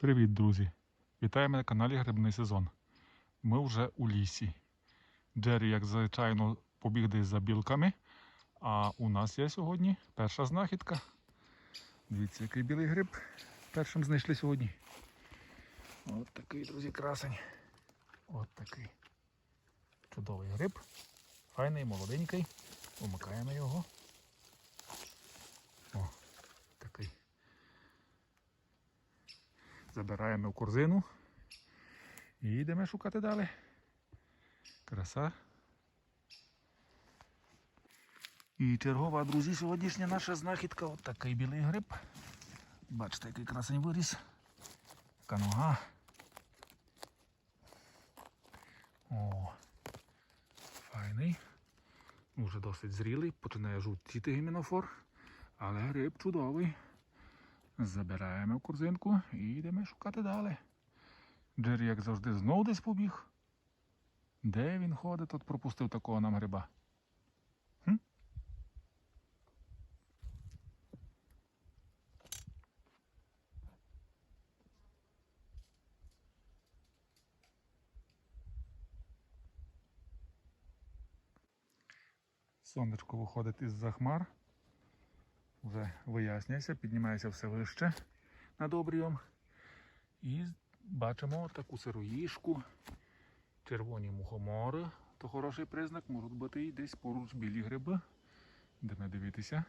Привіт, друзі! Вітаємо на каналі Грибний сезон. Ми вже у лісі. Джері, як звичайно, побіг десь за білками. А у нас є сьогодні перша знахідка. Дивіться, який білий гриб. Першим знайшли сьогодні. От такий, друзі, красень. От такий. Чудовий гриб. Файний, молоденький. Умикаємо його. О, такий. Забираємо в корзину і йдемо шукати далі. Краса. І чергова, друзі, сьогоднішня наша знахідка. От такий білий гриб. Бачите, який красень виріс. Така нога. О, файний. Уже досить зрілий, починає жовтіти гімінофор. Але гриб чудовий. Забираємо в корзинку і йдемо шукати далі. Джері, як завжди, знов десь побіг. Де він ходить, тут пропустив такого нам гриба. Хм? Сонечко виходить із-за хмар. Вже вияснюється, піднімається все вище над обрієм. І бачимо таку сироїшку, червоні мухомори. То хороший признак, можуть бути і десь поруч білі гриби. Йдемо дивитися.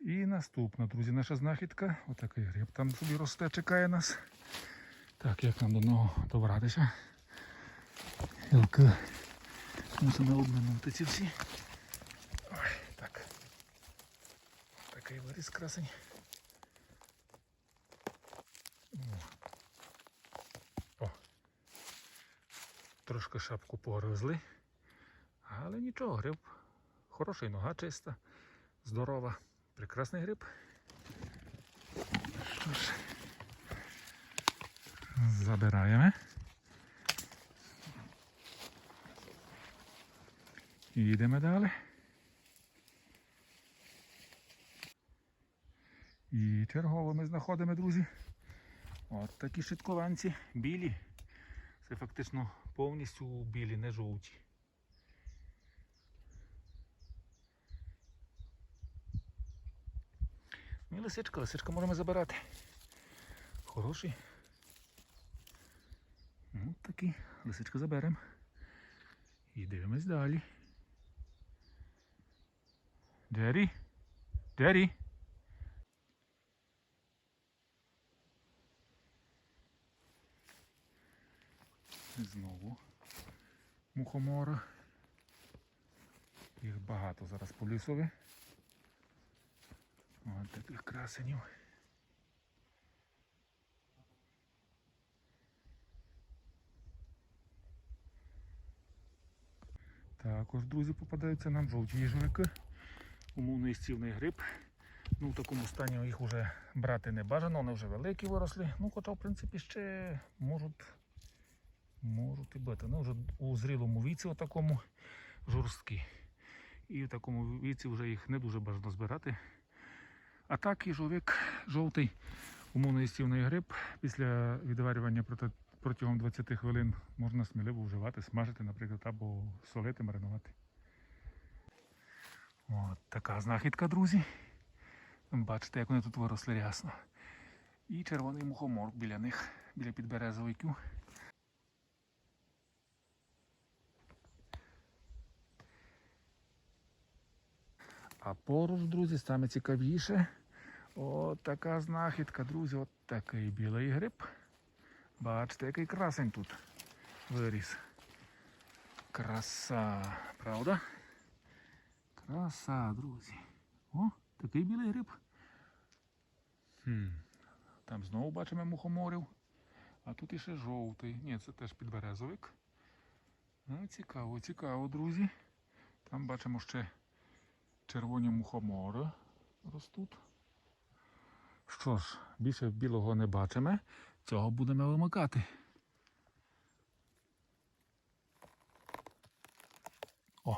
І наступна, друзі, наша знахідка. Отакий гриб там собі росте, чекає нас. Так, як нам до нього добратися? Гілки. Мусимо обминути ці всі. Ой, так. Такий виріс красень. О. Трошки шапку погризли. Але нічого, гриб. Хороший, нога чиста, здорова. Прекрасний гриб. Що ж, забираємо. Йдемо далі. І чергово ми знаходимо, друзі. От такі шиткованці білі. Це фактично повністю білі, не жовті. Ну і лисичка, лисичка можемо забирати. Хороший. От такий. Лисичку заберемо. І дивимось далі. Джері? Джері? Знову мухомора. Їх багато зараз по лісові. Ось таких красенів. Також, друзі, попадаються нам жовті їжевики. Умовний стівний гриб. Ну, в такому стані їх вже брати не бажано, вони вже великі виросли. Ну, хоча, в принципі, ще можуть, можуть бити. Ну, вже у зрілому віці, такому жорсткі. І в такому віці вже їх не дуже бажано збирати. А так і їжовик жовтий, умовний стівний гриб. Після відварювання протягом 20 хвилин можна сміливо вживати, смажити, наприклад, або солити, маринувати. От така знахідка, друзі. Бачите, як вони тут виросли рясно. І червоний мухомор біля них, біля підберезовиків. А поруч, друзі, саме цікавіше. От така знахідка, друзі, от такий білий гриб. Бачите, який красень тут виріс. Краса, правда? Краса, друзі. О, такий білий гриб. Хм. Там знову бачимо мухоморів. А тут іще жовтий. Ні, це теж підберезовик. Ну, цікаво, цікаво, друзі. Там бачимо ще червоні мухомори ростуть. Що ж, більше білого не бачимо. Цього будемо вимикати. О!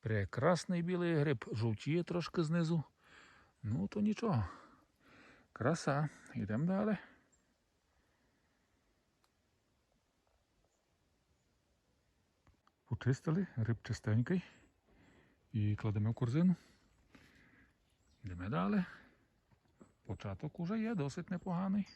Прекрасний білий гриб. Жовтіє трошки знизу. Ну, то нічого. Краса. Йдемо далі. Почистили, гриб чистенький. І кладемо в корзину. Йдемо далі. Початок уже є досить непоганий.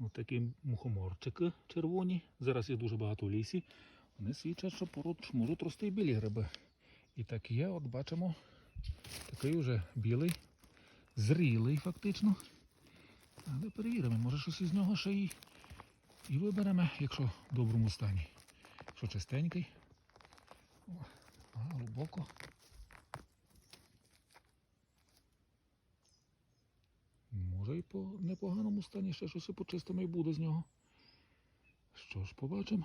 Ось такі мухоморчики червоні. Зараз їх дуже багато в лісі. Вони свідчать, що поруч можуть рости і білі гриби. І так є, от бачимо, такий вже білий, зрілий фактично. Але перевіримо, може щось із нього ще і, і виберемо, якщо в доброму стані. Якщо чистенький. О, а, глибоко. Може і по непоганому стані ще щось і почистимо і буде з нього. Що ж, побачимо.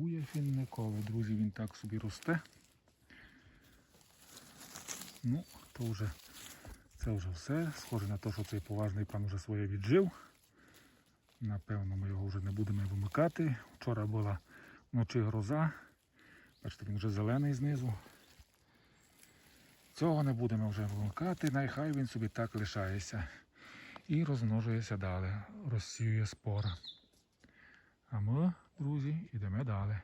Ує фінниковий, друзі, він так собі росте. Ну, то вже це вже все. Схоже на те, що цей поважний пан вже своє віджив. Напевно, ми його вже не будемо вимикати. Вчора була вночі гроза. Бачите, він вже зелений знизу. Цього не будемо вже вимикати, найхай він собі так лишається. І розмножується далі, розсіює спора. А ми, друзі, йдемо далі.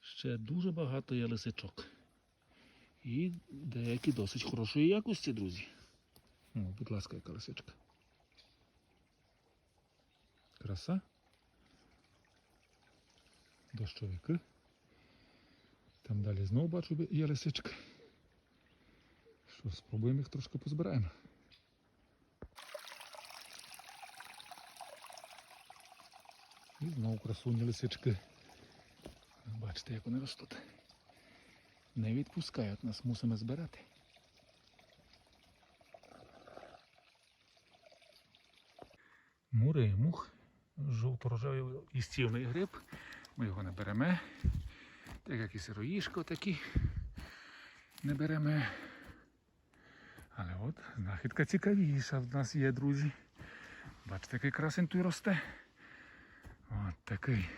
Ще дуже багато є лисичок. І деякі досить хорошої якості, друзі. О, будь ласка, яка лисичка. Краса. Дощовики. Там далі знову бачу є лисичка. Що, спробуємо їх трошки позбираємо. І знову красуні лисички. Бачите, як вони ростуть. Не відпускають нас, мусимо збирати. Мури мух, жовто-рожевий істівний гриб. Ми його не беремо. Так як і сироїшко такі не беремо. От знахідка цікавіша в нас є, друзі. Бачите, який красень тут росте. От такий.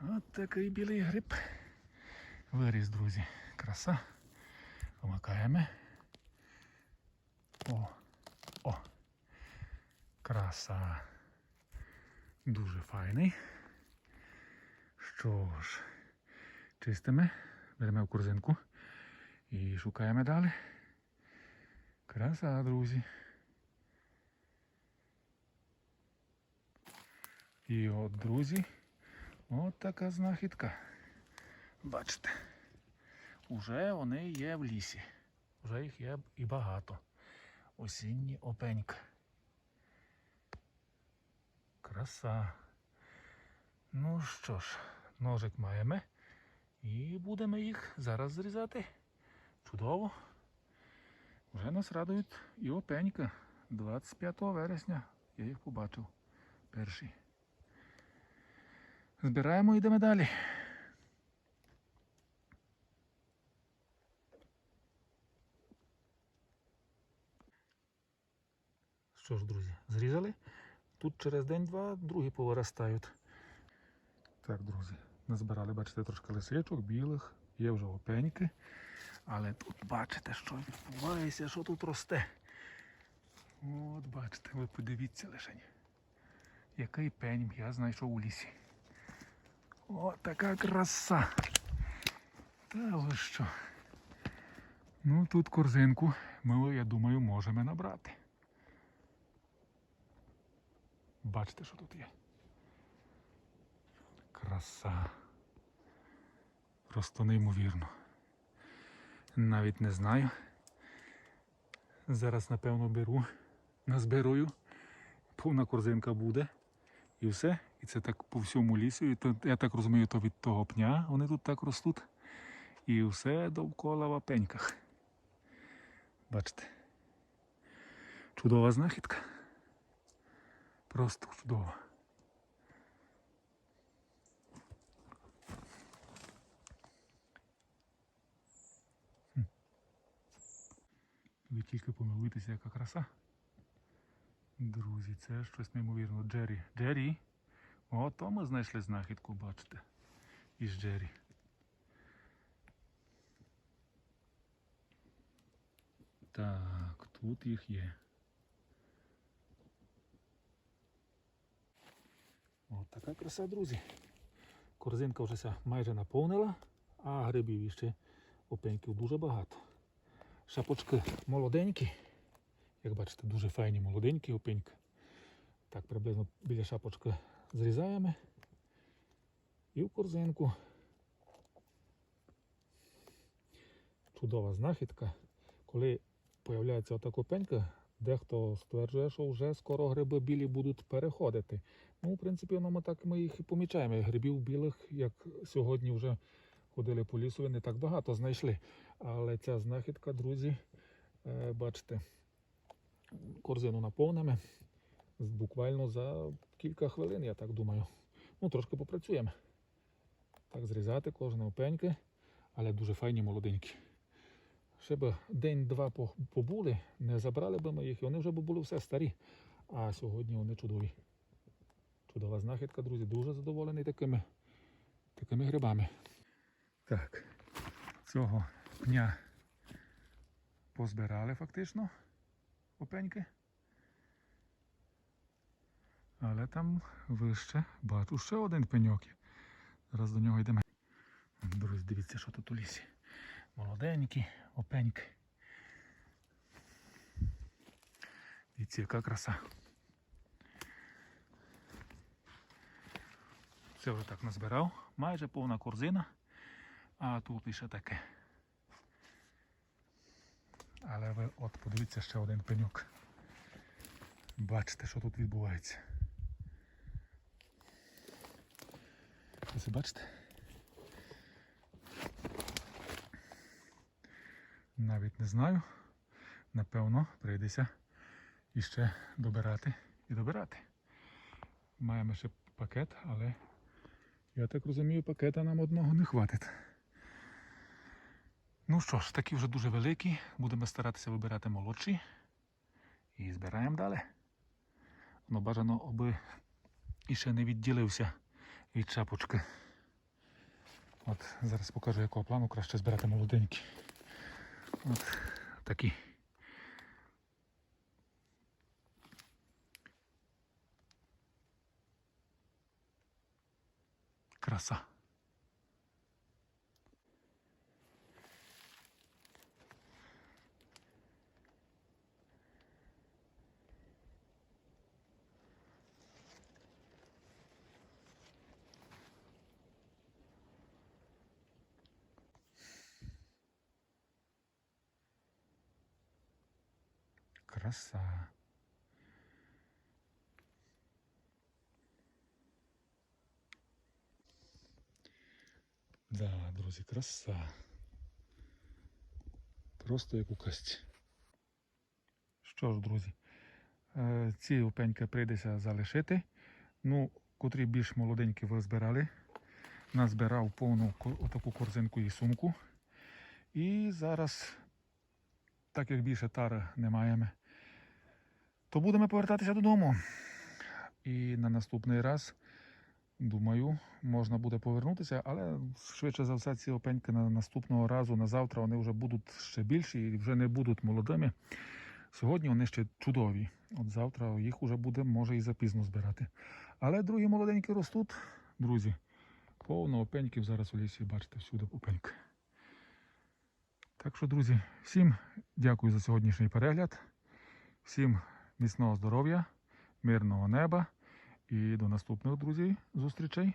От такий білий гриб. Виріс, друзі. Краса. Вмикаємо. О, о. Краса. Дуже файний. Що ж, чистимо, беремо в корзинку і шукаємо далі. Краса, друзі. І от, друзі, от така знахідка. Бачите, уже вони є в лісі. Вже їх є і багато. Осінні опенька. Краса. Ну що ж, ножик маємо. І будемо їх зараз зрізати. Чудово. Вже нас радують і опенька. 25 вересня я їх побачив. Перший. Збираємо і йдемо далі. Що ж, друзі, зрізали? Тут через день-два другі повиростають. Так, друзі, назбирали, бачите, трошки лисичок, білих, є вже опеньки. Але тут бачите, що відбувається, що тут росте. От бачите, ви подивіться лише. Який пень я знайшов у лісі. О, така краса. Та ви що? Ну тут корзинку ми, я думаю, можемо набрати. Бачите, що тут є. Краса. Просто неймовірно. Навіть не знаю. Зараз, напевно, беру, назбирую. Повна корзинка буде. І все. І це так по всьому лісу. І то, я так розумію, то від того пня вони тут так ростуть. І все довкола в апеньках. Бачите. Чудова знахідка. Просто чудова. Ви тільки помилуйтеся, яка краса. Друзі, це щось неймовірно. Джері. Джері. О, то ми знайшли знахідку, бачите. Із Джері. Так, тут їх є. От така краса, друзі. Корзинка вже майже наповнила, а грибів іще опеньків дуже багато. Шапочки молоденькі. Як бачите, дуже файні молоденькі опеньки. Так, приблизно біля шапочки зрізаємо. І в корзинку. Чудова знахідка. Коли появляється отака пенька, дехто стверджує, що вже скоро гриби білі будуть переходити. Ну, в принципі, ми так ми їх і помічаємо. Грибів білих, як сьогодні вже ходили по лісу, не так багато знайшли. Але ця знахідка, друзі, е, бачите, корзину наповнимо буквально за кілька хвилин, я так думаю. Ну, трошки попрацюємо. Так, зрізати кожне опеньки, але дуже файні молоденькі. Ще б день-два побули, не забрали б ми їх, і вони вже б були все старі. А сьогодні вони чудові. Чудова знахідка, друзі. Дуже задоволений такими, такими грибами. Так, цього пня позбирали фактично опеньки. Але там вище бачу ще один пеньок. Зараз до нього йдемо. Друзі, дивіться, що тут у лісі. Молоденькі, опеньки. Дивіться, яка краса. Це вже так назбирав. Майже повна корзина. А тут іще таке. Але ви от подивіться ще один пеньок. Бачите, що тут відбувається. Ось бачите? Навіть не знаю. Напевно, прийдеться іще добирати і добирати. Маємо ще пакет, але я так розумію, пакета нам одного не хватить. Ну що ж, такі вже дуже великі. Будемо старатися вибирати молодші. І збираємо далі. Ну, бажано, аби іще не відділився від шапочки. От зараз покажу, якого плану краще збирати молоденькі. От такі. Краса. Краса. Да, друзі, краса. Просто як у касті. Що ж, друзі, е, ці опеньки прийдеться залишити. Ну, котрі більш молоденькі ви збирали. Назбирав повну отаку корзинку і сумку. І зараз, так як більше тари не маємо, то будемо повертатися додому. І на наступний раз, думаю, можна буде повернутися, але швидше за все ці опеньки на наступного разу, на завтра, вони вже будуть ще більші і вже не будуть молодими. Сьогодні вони ще чудові. От завтра їх вже буде, може, і запізно збирати. Але другі молоденькі ростуть, друзі. Повно опеньків зараз у лісі, бачите, всюди опеньки. Так що, друзі, всім дякую за сьогоднішній перегляд. Всім міцного здоров'я, мирного неба і до наступних друзів зустрічей.